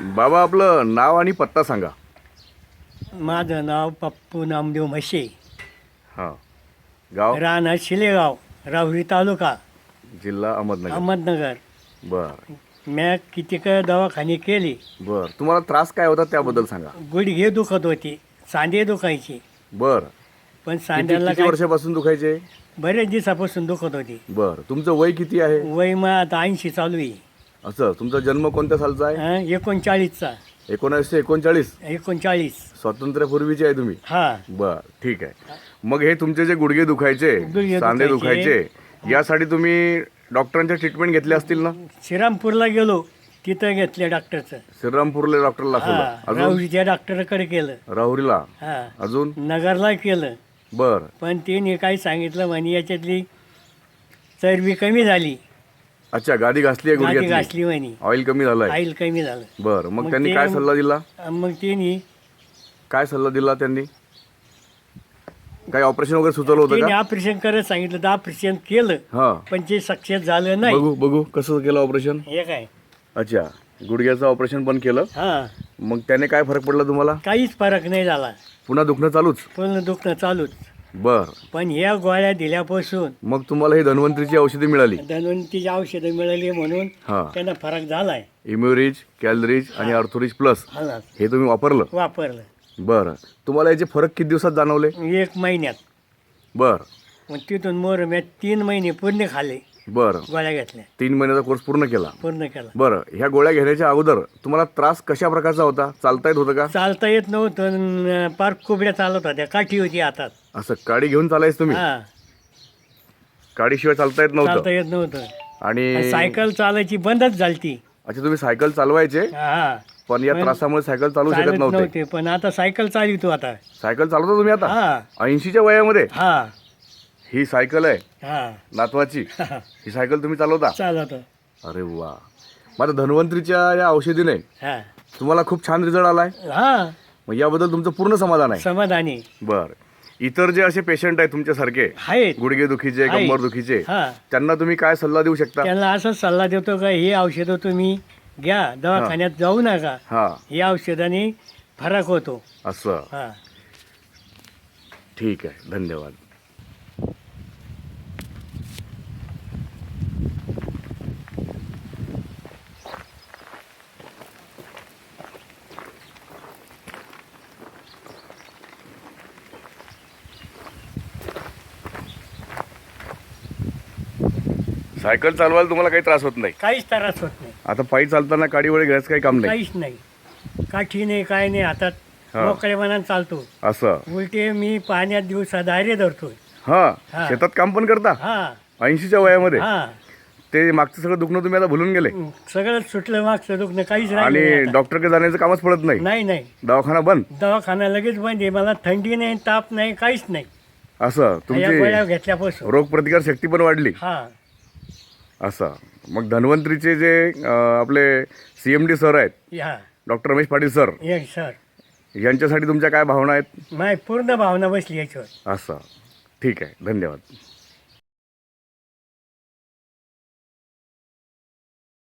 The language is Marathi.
बाबा आपलं नाव आणि पत्ता सांगा. माझं नाव पप्पू नामदेव म्हशे. हां. गाव? राहणार शिलेगाव राहुरी तालुका. जिल्हा अहमदनगर. अहमदनगर. बर. म्या कितीक दवाखाने केले. बर. तुम्हाला त्रास काय होता त्याबद्दल सांगा. गुडघे दुखत होते सांधे दुखायचे. बर. पण किती सांध्याला किती काय वर्षापासून दुखायचे? बरेच दिवसापासून दुखत होते. बर. तुमचं वय किती आहे? वय मग आता ऐंशी चालू आहे. असं तुमचा जन्म कोणत्या सालचा आहे? हं, एकोणचाळीसचा. एकोणीसशे एकोणचाळीस? एकोणचाळीस. स्वातंत्र्यापूर्वीचे आहे तुम्ही? हा. बर ठीक आहे. मग हे तुमचे जे गुडघे दुखायचे गुडघे सांधे दुखायचे. दुखायचे यासाठी तुम्ही डॉक्टरांच्या ट्रीटमेंट घेतले असतील ना? श्रीरामपूरला गेलो तिथं घेतलं डॉक्टरचं. श्रीरामपूरला डॉक्टरला हा अजून? राहुरीच्या डॉक्टरकडे केलं. राहुरीला? हा. अजून? नगरला केलं. बर. पण तिने काय सांगितलं म्हणे याच्यातली चरबी कमी झाली. अच्छा गादी घासली आहे गाठी गुडघ्यातली घासली म्हणे. ऑइल कमी झालंय. आईल कमी झालं. बर मग मग त्यांनी ते- काय सल्ला दिला? मग तिने काय सल्ला दिला त्यांनी? काही ऑपरेशन वगैरे सुचवलं होतं का? ऑपरेशन करत सांगितलं तर ऑपरेशन केलं हा. पण ते सक्सेस झालं नाही. बघू बघू कसं केलं ऑपरेशन हे काय? अच्छा गुडघ्याचं ऑपरेशन पण केलं. हा. मग त्याने काय फरक पडला तुम्हाला? काहीच फरक नाही झाला. पुन्हा दुखणं चालूच? पूर्ण दुखणं चालूच. बर. पण ह्या गोळ्या दिल्यापासून मग तुम्हाला ही धन्वंतरीची औषधी मिळाली. धन्वंतीची औषधं मिळाली म्हणून हा. त्यांना फरक झालाय. इम्युरिज कॅलरीज आणि अर्थोरिज प्लस हा हे तुम्ही वापरलं? वापरलं. बरं. तुम्हाला याचे फरक किती दिवसात जाणवले? एक महिन्यात. बर. मग तिथून मोर मी तीन महिने पूर्ण खाल्ले बर. गोळ्या घेतल्या. तीन महिन्याचा कोर्स पूर्ण केला. पूर्ण केला. बरं. ह्या गोळ्या घेण्याच्या अगोदर तुम्हाला त्रास कशा प्रकारचा होता? चालता येत होतं का? चालता येत नव्हतं. पार कुबड्या चालत होत्या. काठी होती हातात. असं काडी घेऊन चालायच तुम्ही? हा. काडीशिवाय चालता येत चालता नव्हतं येत नव्हतं. आणि सायकल चालायची बंदच झालती. अच्छा तुम्ही सायकल चालवायचे हा पण या त्रासामुळे सायकल चालू शकत चालत नव्हते. नव्हते पण आता सायकल चालवतो आता. सायकल चालवता तुम्ही आता? हा. ऐंशीच्या वयामध्ये? हा. ही सायकल आहे हा. नातवाची. ही सायकल तुम्ही चालवता? चालत अरे वा. माझ्या धन्वंतरीच्या या औषधीने हा. तुम्हाला खूप छान रिझल्ट आलाय. हा. मग याबद्दल तुमचं पूर्ण समाधान आहे. समाधानी. बर. इतर जे असे पेशंट आहेत तुमच्यासारखे आहेत. गुडघे दुखीचे आहे. कंबर दुखीचे हा. त्यांना तुम्ही काय सल्ला देऊ शकता? त्यांना असा सल्ला देतो का ही औषधं तुम्ही घ्या दवाखान्यात जाऊ नका. हा. ही औषधाने फरक होतो. असं. हा. ठीक आहे. धन्यवाद. सायकल चालवायला तुम्हाला काही त्रास होत नाही. काहीच त्रास होत नाही. आता पायी चालताना काडी वडे घ्यायचं काही काम नाही. काहीच नाही. काठी नाही काय नाही हातात. मोकळ्या मनात चालतो. असं. उलटे मी पाण्यात दिवसा दायरे धरतोय. हा. हा. शेतात काम पण करता? हा. ऐंशीच्या वयामध्ये? हा. ते मागचं सगळं दुखणं तुम्ही आता भुलून गेले? सगळं सुटलं मागचं दुखणं काहीच आणि राहिलं नाही आता. डॉक्टरकडे जाण्याचं कामच पडत नाही? नाही नाही. दवाखाना बंद? दवाखाना लगेच बंद आहे. मला थंडी नाही ताप नाही काहीच नाही. असं. या गोळ्या तुमची घेतल्यापासून. रोगप्रतिकार शक्ती पण वाढली. हा. असं. मग धन्वंतरीचे जे अं, आपले सी एम डी सर आहेत doctor Ramesh Patil sir sir. यांच्यासाठी तुमच्या काय भावना आहेत? माझी पूर्ण भावना बसली याच्यावर. असं. ठीक आहे. धन्यवाद.